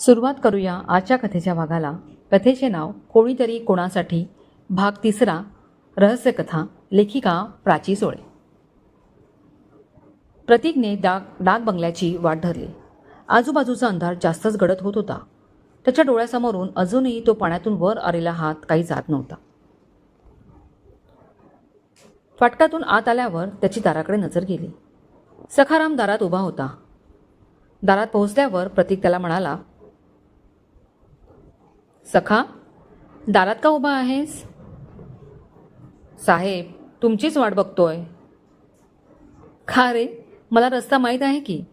सुरुवात करूया आजच्या कथेच्या भागाला. कथेचे नाव कोणीतरी कोणासाठी भाग तिसरा रहस्यकथा लेखिका प्राची सोळे. प्रतीकने डाक डाक बंगल्याची वाट धरली. आजूबाजूचा अंधार जास्तच गडद होत होता. त्याच्या डोळ्यासमोरून अजूनही तो पाण्यातून वर आलेला हात काही जात नव्हता. फाटकातून आत आल्यावर त्याची दाराकडे नजर गेली. सखाराम दारात उभा होता. दारात पोहोचल्यावर प्रतीक त्याला म्हणाला सखा दारात का उभा आहेस? साहेब तुमचीच वाट बघतोय. खा रे मला रस्ता माहीत आहे की?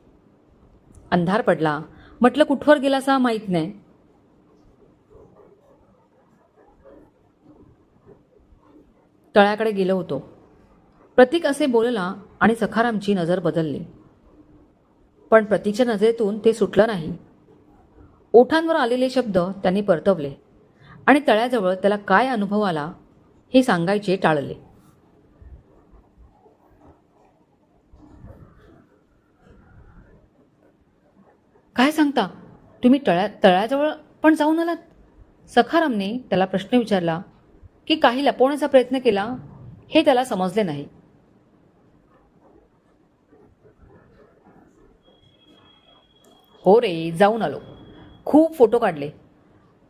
अंधार पडला. म्हटलं कुठवर गेलासा माहीत नाही. तळ्याकडे गेलो होतो. प्रतीक असे बोलला आणि सखारामची नजर बदलली. पण प्रतीकच्या नजरेतून ते सुटलं नाही. ओठांवर आलेले शब्द त्यांनी परतवले आणि तळ्याजवळ त्याला काय अनुभव आला हे सांगायचे टाळले. काय सांगता? तुम्ही तळ्या तळ्याजवळ पण जाऊन आलात? सखारामने त्याला प्रश्न विचारला की काही लपवण्याचा प्रयत्न केला हे त्याला समजले नाही. हो रे जाऊन आलो. खूप फोटो काढले.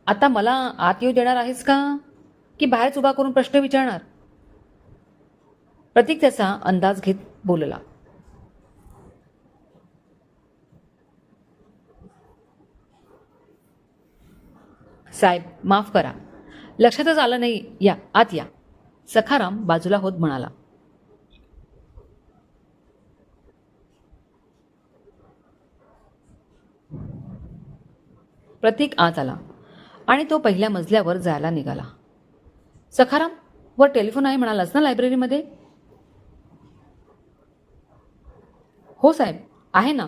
आता मला आत येऊ देणार आहेस का? की बाहेरच उभा करून प्रश्न विचारणार? प्रतीक त्याचा अंदाज घेत बोलला. साहेब माफ करा. लक्षातच आलं नाही. या आत या. सखाराम बाजूला होत म्हणाला. प्रतीक आत आला आणि तो पहिल्या मजल्यावर जायला निघाला. सखाराम वर टेलिफोन आहे म्हणालास ना लायब्ररीमध्ये? हो साहेब आहे ना.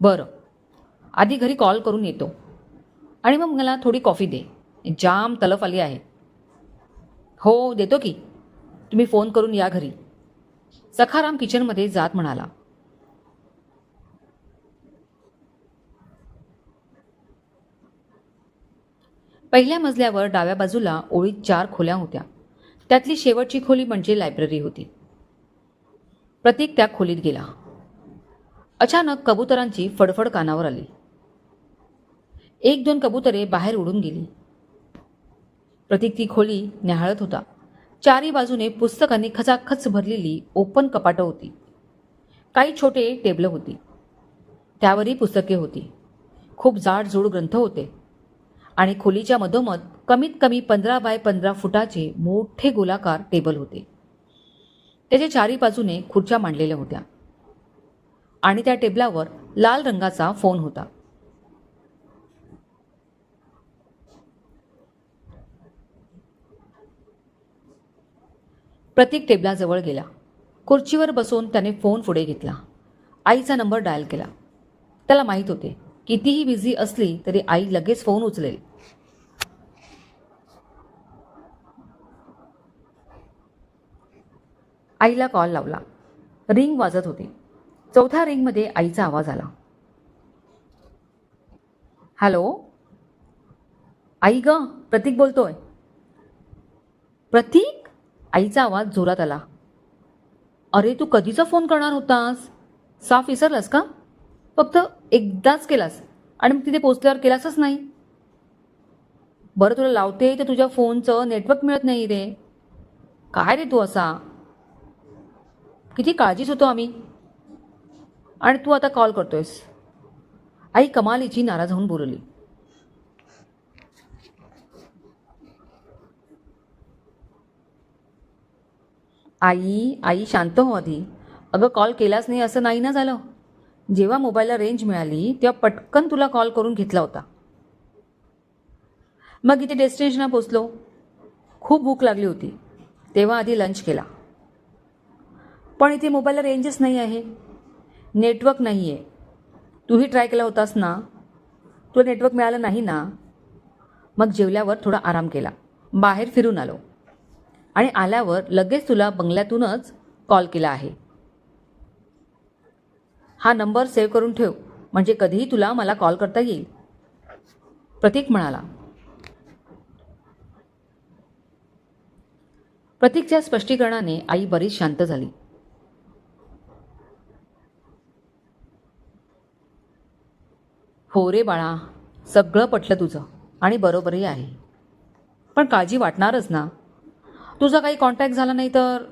बरं आधी घरी कॉल करून येतो. आणि मग मला थोडी कॉफी दे. जाम तलफ आली आहे. हो देतो की. तुम्ही फोन करून या घरी. सखाराम किचनमध्ये जात म्हणाला. पहिल्या मजल्यावर डाव्या बाजूला ओळीत चार खोल्या होत्या. त्यातली शेवटची खोली म्हणजे लायब्ररी होती. प्रतीक त्या खोलीत गेला. अचानक कबुतरांची फडफड कानावर आली. एक दोन कबुतरे बाहेर उडून गेली. प्रतीक ती खोली न्याहाळत होता. चारी बाजूने पुस्तकांनी खचाखच भरलेली ओपन कपाटं होती. काही छोटे टेबलं होती. त्यावरही पुस्तके होती. खूप जाडजूड ग्रंथ होते. आणि खोलीच्या मधोमध कमीत कमी पंधरा बाय पंधरा फुटाचे मोठे गोलाकार टेबल होते. त्याच्या चारी बाजूने खुर्च्या मांडलेल्या होत्या. आणि त्या टेबलावर लाल रंगाचा फोन होता. प्रतीक टेबलाजवळ गेला. खुर्चीवर बसून त्याने फोन पुढे घेतला. आईचा नंबर डायल केला. त्याला माहीत होते कितीही बिझी असली तरी आई लगेच फोन उचलेल. आईला कॉल लावला. रिंग वाजत होती. चौथ्या रिंगमध्ये आईचा आवाज आला. हॅलो आई ग प्रतीक बोलतोय. प्रतीक? आईचा आवाज जोरात आला. अरे तू कधीचा फोन करणार होतास? साफ विसरलास का? फक्त एकदाच केलास आणि मग तिथे पोचल्यावर केलासच नाही. बरं तुला लावते तर तुझ्या फोनचं नेटवर्क मिळत नाही रे काय रे तू असा? किती काळजीच होतो आम्ही? आणि तू आता कॉल करतोयस. आई कमालीची नाराज होऊन बोलली. आई आई शांत हो आधी. अगं कॉल केलाच नाही असं नाही ना झालं. जेव्हा मोबाईलला रेंज मिळाली तेव्हा पटकन तुला कॉल करून घेतला होता. मग इथे डेस्टिनेशनला पोचलो. खूप भूक लागली होती. तेव्हा आधी लंच केला. पण इथे मोबाईलला रेंजच नाही आहे. नेटवर्क नाही आहे तूही ट्राय केला होतास ना? तुला नेटवर्क मिळालं नाही ना? मग जेवल्यावर थोडा आराम केला. बाहेर फिरून आलो. आणि आल्यावर लगेच तुला बंगल्यातूनच कॉल केला आहे. हा नंबर सेव्ह करून ठेव. म्हणजे कधीही तुला मला कॉल करता येईल. प्रतीक म्हणाला. प्रतीकच्या स्पष्टीकरणाने आई बरीच शांत झाली. हो रे बाळा सगळं पटलं तुझं आणि बरोबरही आहे. पण काळजी वाटणारच ना. तुझा काही कॉन्टॅक्ट झाला नाही तर?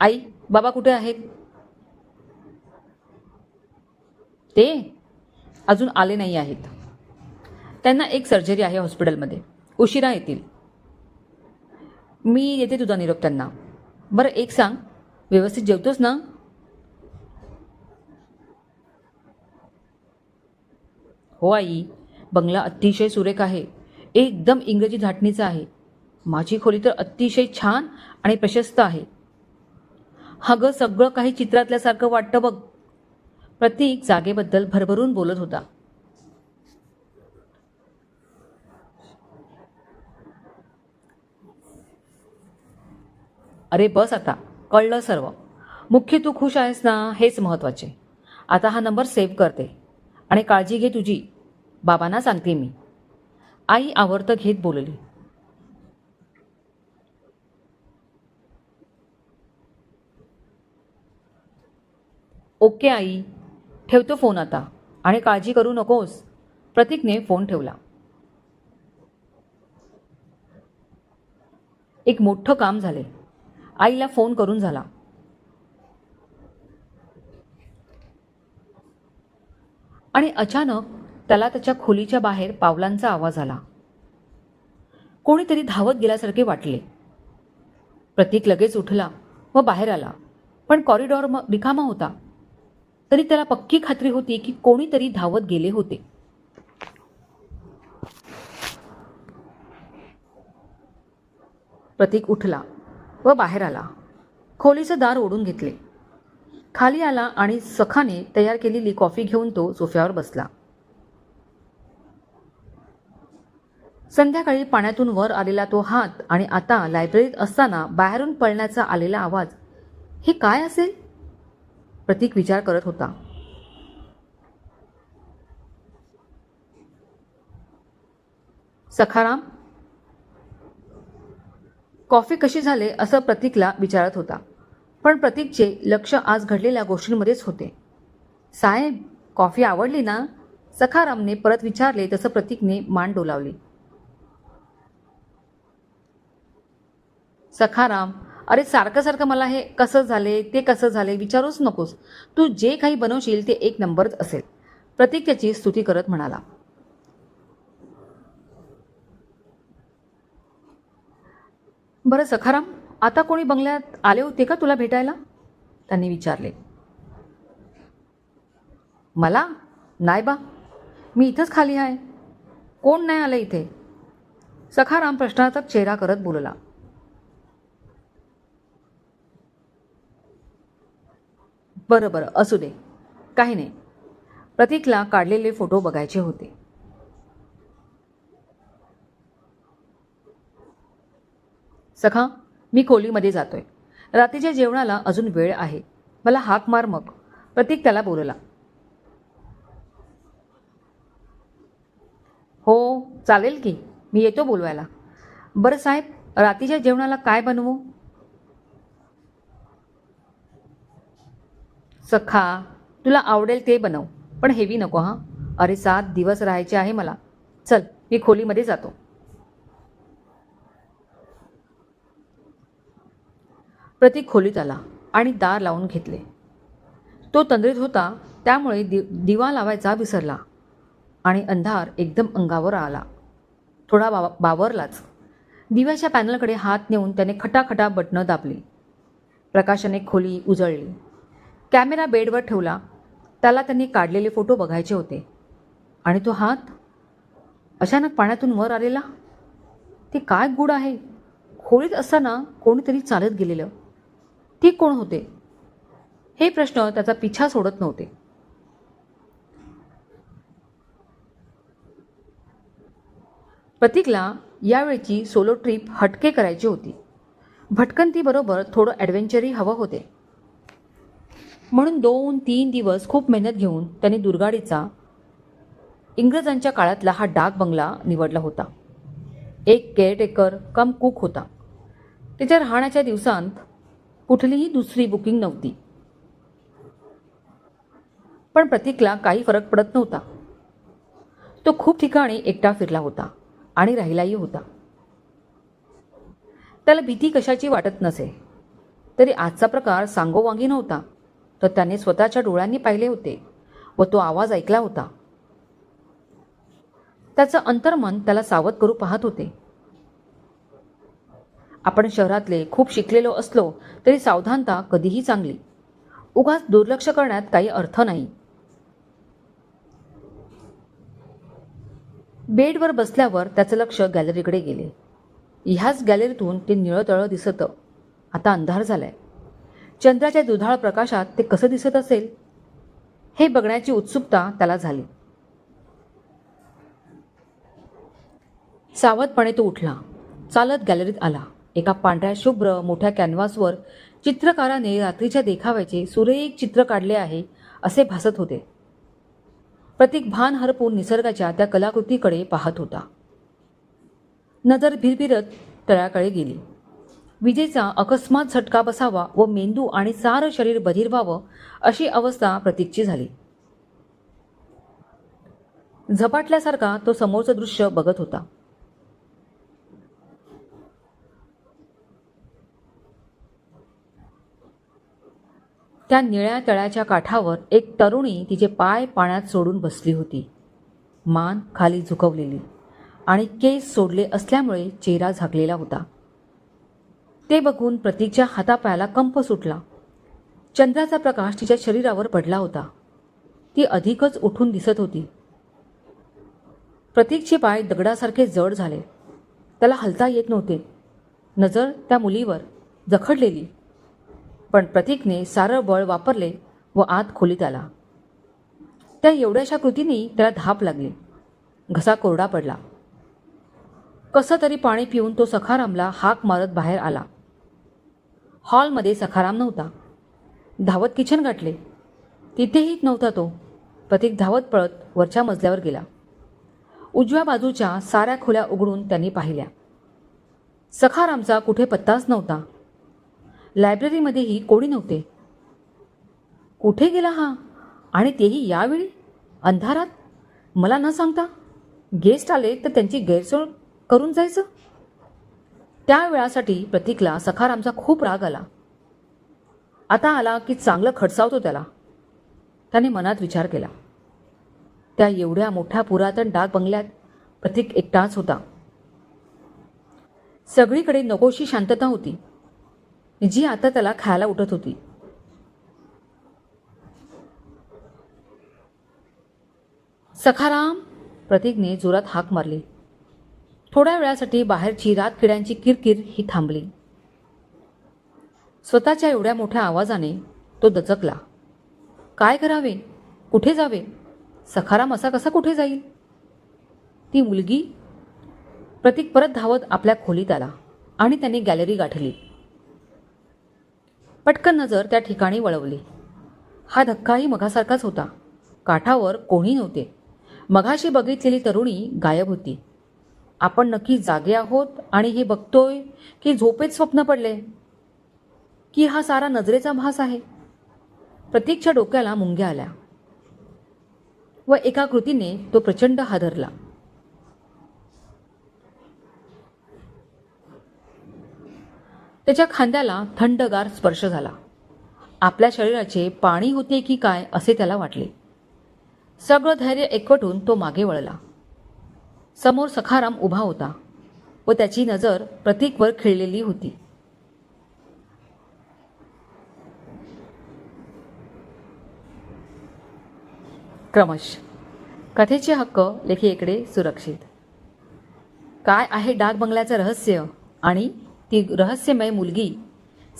आई बाबा कुठे आहेत? ते अजून आले नाही आहेत. त्यांना एक सर्जरी आहे हॉस्पिटलमध्ये उशिरा येतील. मी येते तुझा निरोप त्यांना. बरं एक सांग. व्यवस्थित जेवतोस ना? हो आई. बंगला अतिशय सुरेख आहे. एकदम इंग्रजी धाटणीचा आहे. माझी खोली तर अतिशय छान आणि प्रशस्त आहे. अगं सगळं काही चित्रातल्यासारखं वाटतं बघ. प्रतीक जागेबद्दल भरभरून बोलत होता. अरे बस आता. कळलं सर्व. मुख्य तू खुश आहेस ना हेच महत्त्वाचे आता हा नंबर सेव्ह करते. आणि काळजी घे तुझी. बाबांना सांगते मी. आई आवर्त घेत बोलली. ओके आई ठेवतो फोन आता. आणि काळजी करू नकोस. प्रतीकने फोन ठेवला. एक मोठं काम झाले. आईला फोन करून झाला. आणि अचानक त्याला त्याच्या खोलीच्या बाहेर पावलांचा आवाज आला. कोणीतरी धावत गेल्यासारखे वाटले. प्रतीक लगेच उठला व बाहेर आला पण कॉरिडॉर म- रिकामा होता. तरी त्याला पक्की खात्री होती की कोणीतरी धावत गेले होते. प्रतीक उठला व बाहेर आला. खोलीचं दार ओढून घेतले. खाली आला आणि सखाने तयार केलेली कॉफी घेऊन तो सोफ्यावर बसला. संध्याकाळी पाण्यातून वर आलेला तो हात आणि आता लायब्ररीत असताना बाहेरून पळण्याचा आलेला आवाज हे काय असेल? प्रतीक विचार करत होता. सखाराम कॉफी कशी झाले? असं प्रतीकला विचारत होता. पण प्रतीकचे लक्ष आज घडलेल्या गोष्टींमध्येच होते. साहेब कॉफी आवडली ना? सखारामने परत विचारले तसं प्रतीकने मान डोलावली. सखाराम अरे सारखं सारखं मला हे कसं झाले ते कसं झाले विचारूच नकोस. तू जे काही बनवशील ते एक नंबरच असेल. प्रतीक त्याची स्तुती करत म्हणाला. बरं सखाराम आता कोणी बंगल्यात आले होते का तुला भेटायला? त्यांनी विचारले. मला? नाही बा. मी इथंच खाली आहे. कोण नाही आलं इथे? सखाराम प्रश्नार्थक चेहरा करत बोलला. बरं बरं असू दे. काही नाही. प्रतीकला काढलेले फोटो बघायचे होते. सखा मी खोलीमध्ये जातोय. रात्रीच्या जेवणाला अजून वेळ आहे. मला हाक मार मग. प्रतीक त्याला बोलला. हो चालेल की. मी येतो बोलवायला. बरं साहेब रात्रीच्या जेवणाला काय बनवू? सखा तुला आवडेल ते बनव. पण हेवी नको हां. अरे सात दिवस राहायचे आहे मला. चल मी खोलीमध्ये जातो. प्रतीक खोलीत आला आणि दार लावून घेतले. तो तंद्रीत होता त्यामुळे दि दिवा लावायचा विसरला आणि अंधार एकदम अंगावर आला. थोडा बा बावरलाच. दिव्याच्या पॅनलकडे हात नेऊन त्याने खटाखटा बटणं दाबली. प्रकाशाने खोली उजळली. कॅमेरा बेडवर ठेवला. त्याला त्यांनी काढलेले फोटो बघायचे होते. आणि तो हात? अचानक पाण्यातून वर आलेला? ते काय गुड आहे? खोलीत असताना कोणीतरी चालत गेलेलं. ती कोण होते? हे प्रश्न त्याचा पिछा सोडत नव्हते. प्रतीकला यावेळची सोलो ट्रिप हटके करायची होती. भटकंतीबरोबर थोडं ॲडव्हेंचरही हवं होते. म्हणून दोन तीन दिवस खूप मेहनत घेऊन त्याने दुर्गाडीचा इंग्रजांच्या काळातला हा डाक बंगला निवडला होता. एक केअरटेकर कम कुक होता. त्याच्या राहण्याच्या दिवसांत कुठलीही दुसरी बुकिंग नव्हती. पण प्रतीकला काही फरक पडत नव्हता. तो खूप ठिकाणी एकटा फिरला होता आणि राहिलाही होता. त्याला भीती कशाची वाटत नसे. तरी आजचा प्रकार सांगोवांगी नव्हता तर त्याने स्वतःच्या डोळ्यांनी पाहिले होते व तो आवाज ऐकला होता. त्याचं अंतर्मन त्याला सावध करू पाहत होते. आपण शहरातले खूप शिकलेलो असलो तरी सावधानता कधीही चांगली. उगाच दुर्लक्ष करण्यात काही अर्थ नाही. बेडवर बसल्यावर त्याचं लक्ष गॅलरीकडे गेले. ह्याच गॅलरीतून ते निळतळं दिसतं. आता अंधार झालाय. चंद्राच्या दुधाळ प्रकाशात ते कसं दिसत असेल? हे बघण्याची उत्सुकता त्याला झाली. सावधपणे तो उठला. चालत गॅलरीत आला. एका पांढऱ्या शुभ्र मोठ्या कॅनव्हासवर चित्रकाराने रात्रीच्या देखाव्याचे सुरेख चित्र काढले आहे असे भासत होते. प्रतीक भान हरपून निसर्गाच्या त्या कलाकृतीकडे पाहत होता. नजर भिरभिरत तळ्याकडे गेली. विजेचा अकस्मात झटका बसावा व मेंदू आणि सारं शरीर बधीर व्हावं अशी अवस्था प्रतीकची झाली. झपाटल्यासारखा तो समोरचं दृश्य बघत होता. त्या निळ्या तळ्याच्या काठावर एक तरुणी तिचे पाय पाण्यात सोडून बसली होती. मान खाली झुकवलेली आणि केस सोडले असल्यामुळे चेहरा झाकलेला होता. ते बघून प्रतीकच्या हातापायाला कंप सुटला. चंद्राचा प्रकाश तिच्या शरीरावर पडला होता. ती अधिकच उठून दिसत होती. प्रतीकचे पाय दगडासारखे जड झाले. त्याला हलता येत नव्हते. नजर त्या मुलीवर जखडलेली. पण प्रतीकने सारं बळ वापरले व आत खोलीत आला. त्या एवढ्याशा कृतीने त्याला धाप लागली. घसा कोरडा पडला. कसं तरी पाणी पिऊन तो सखारामला हाक मारत बाहेर आला. हॉलमध्ये सखाराम नव्हता. धावत किचन गाठले. तिथेही नव्हता तो. प्रतीक धावत पळत वरच्या मजल्यावर गेला. उजव्या बाजूच्या साऱ्या खोल्या उघडून त्यांनी पाहिल्या. सखारामचा कुठे पत्ताच नव्हता. लायब्ररीमध्येही कोणी नव्हते. कुठे गेला हा? आणि तेही यावेळी? अंधारात? मला न सांगता? गेस्ट आले तर त्यांची गैरसोय करून जायचं? त्या वेळासाठी प्रतीकला सखारामचा खूप राग आला. आता आला की चांगलं खडसावतो त्याला. त्याने मनात विचार केला. त्या एवढ्या मोठ्या पुरातन डाक बंगल्यात प्रतीक एकटाच होता. सगळीकडे नकोशी शांतता होती. जी आता त्याला खायला उठत होती. सखाराम प्रतीकने जोरात हाक मारली. थोड्या वेळासाठी बाहेरची रात किड्यांची किरकिर ही थांबली. स्वतःच्या एवढ्या मोठ्या आवाजाने तो दचकला. काय करावे? कुठे जावे? सखाराम असा कसा कुठे जाईल ती मुलगी प्रतीक परत धावत आपल्या खोलीत आला आणि त्याने गॅलरी गाठली. पटकन नजर त्या ठिकाणी वळवली. हा धक्काही मघासारखाच होता. काठावर कोणी नव्हते. मघाशी बघितलेली तरुणी गायब होती. आपण नक्की जागे आहोत आणि हे बघतोय की झोपेत स्वप्न पडले. की हा सारा नजरेचा भास आहे? प्रतीकच्या डोक्याला मुंग्या आल्या. व एका कृतीने तो प्रचंड हादरला. त्याच्या खांद्याला थंडगार स्पर्श झाला. आपल्या शरीराचे पाणी होते की काय असे त्याला वाटले. सगळं धैर्य एकवटून तो मागे वळला. समोर सखाराम उभा होता व त्याची नजर प्रतीकवर खिळलेली होती. क्रमश. कथेचे हक्क लेखिकेकडे सुरक्षित. काय आहे डाक बंगल्याचं रहस्य आणि ती रहस्यमय मुलगी.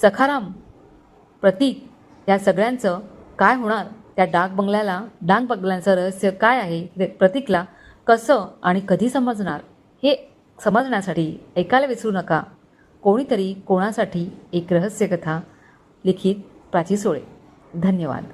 सखाराम प्रतीक या सगळ्यांचं काय होणार? त्या डाक बंगल्याला डाक बंगल्यांचं रहस्य काय आहे? ते प्रतीकला कसं आणि कधी समजणार? हे समजण्यासाठी ऐकायला विसरू नका. कोणीतरी कोणासाठी एक रहस्यकथा लिखित प्राची सोळे. धन्यवाद.